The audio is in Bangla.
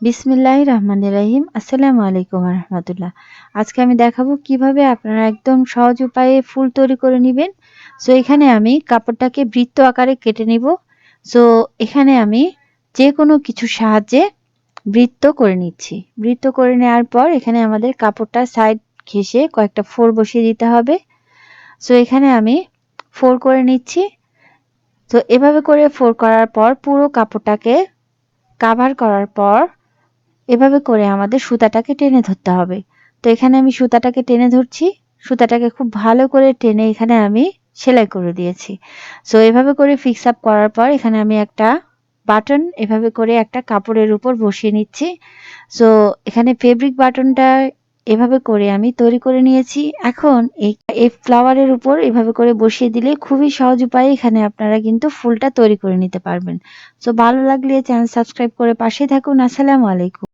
বিসমিল্লাহ রহমান রাহিম। আসসালামু আলাইকুম রহমতুল্লাহ। আজকে আমি দেখাবো কীভাবে আপনারা একদম সহজ উপায়ে ফুল তৈরি করে নেবেন। সো এখানে আমি কাপড়টাকে বৃত্ত আকারে কেটে নিব। সো এখানে আমি যে কোনো কিছু সাহায্যে বৃত্ত করে নিচ্ছি। বৃত্ত করে নেওয়ার পর এখানে আমাদের কাপড়টা সাইড ঘেসে কয়েকটা ফোর বসিয়ে দিতে হবে। সো এখানে আমি ফোর করে নিচ্ছি। তো এভাবে করে ফোর করার পর পুরো কাপড়টাকে কাভার করার পর এভাবে করে আমাদের সুতাটাকে টেনে ধরতে হবে। তো এখানে আমি সুতাটাকে টেনে ধরছি। সুতাটাকে খুব ভালো করে টেনে এখানে আমি সেলাই করে দিয়েছি। সো এভাবে করে ফিক্স আপ করার পর এখানে আমি একটা বাটন, এভাবে করে একটা কাপড়ের উপর বসিয়ে নিচ্ছি। সো এখানে ফেব্রিক বাটনটা এভাবে করে আমি তৈরি করে নিয়েছি। এখন এই ফ্লাওয়ারের উপর এভাবে করে বসিয়ে দিলে খুবই সহজ উপায়ে এখানে আপনারা কিন্তু ফুলটা তৈরি করে নিতে পারবেন। সো ভালো লাগলে চ্যানেল সাবস্ক্রাইব করে পাশে থাকুন। আসসালামু আলাইকুম।